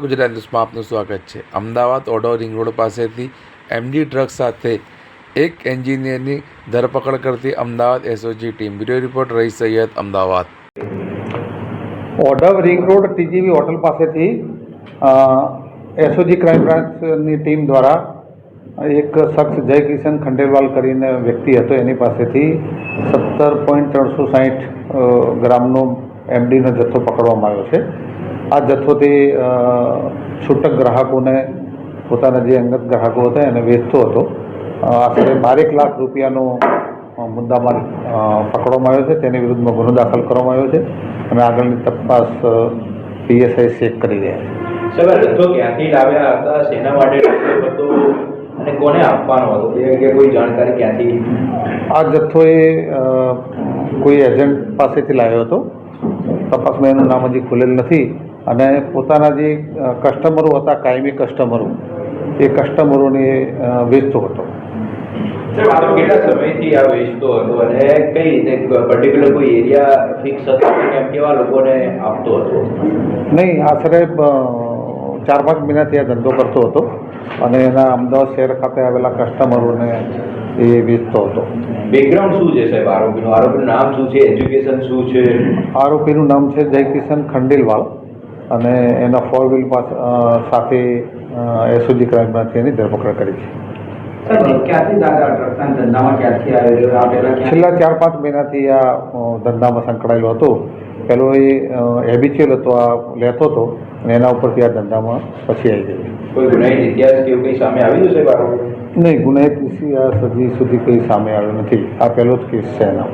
ગુજરાત ન્યૂઝમાં આપનું સ્વાગત છે. અમદાવાદ ઓડો રિંગ રોડ પાસેથી એમડી ટ્રક સાથે એક એન્જિનિયરની ધરપકડ કરતી Ahmedabad SOG team. Bureau report રહી Saiyed Ahmedabad. Odhav ring road TGV hotel પાસેથી એસઓજી ક્રાઇમ બ્રાન્ચની ટીમ દ્વારા એક શખ્સ જય કિશન ખંડેલવાલ કરીને વ્યક્તિ હતો. એની પાસેથી સત્તર પોઈન્ટ ત્રણસો સાહીઠ ગ્રામનો એમડીનો જથ્થો પકડવામાં આવ્યો છે. આ જથ્થોથી છૂટક ગ્રાહકોને પોતાના જે અંગત ગ્રાહકો હતા એને વેચતો હતો. આશરે બારેક લાખ રૂપિયાનો મુદ્દામાં મુદ્દામાલ પકડવામાં આવ્યો છે. તેની વિરુદ્ધમાં ગુનો દાખલ કરવામાં આવ્યો છે અને આગળની તપાસ પીએસઆઈ ચેક કરી રહ્યા છે. જથ્થો ક્યાંથી લાવ્યા હતા? શેના માટે હતો? અને કોને આપવાનો હતો? તે અંગે કોઈ જાણકારી ક્યાંથી આ જથ્થો એ કોઈ એજન્ટ પાસેથી લાવ્યો હતો. તપાસમાં એનું નામ હજી ખુલેલ નથી. અને પોતાના જે કસ્ટમરો હતા કાયમી કસ્ટમરો એ કસ્ટમરોને વેચતો હતો. કેટલા સમયથી આ વેચતો હતો અને કઈ રીતે પર્ટિક્યુલર કોઈ એરિયા ફિક્સ હતો કેવા લોકોને આપતો હતો? નહીં આશરે ચાર પાંચ મહિનાથી આ ધંધો કરતો હતો અને એના અમદાવાદ શહેર ખાતે આવેલા કસ્ટમરોને એ વેચતો હતો. બેકગ્રાઉન્ડ શું છે સાહેબ આરોપીનું? આરોપીનું નામ શું છે? એજ્યુકેશન શું છે? આરોપીનું નામ છે જયકિશન ખંડેલવાલ. અને એના ફોર વ્હીલ સાથે એસઓજી ક્રાઇમ બ્રાન્ચે એની ધરપકડ કરી છે. છેલ્લા ચાર પાંચ મહિનાથી આ ધંધામાં સંકળાયેલો હતો. પેલો એ હેબિચ્યુઅલ હતો આ લેતો હતો અને એના ઉપરથી આ ધંધામાં પછી આવી ગયો. કોઈ ગુનાહિત ઇતિહાસ કે એવું કંઈ સામે આવ્યું છે નહીં ગુનાહિત આ સજી સુધી કંઈ સામે આવ્યો નથી. આ પહેલો જ કેસ છે એનો.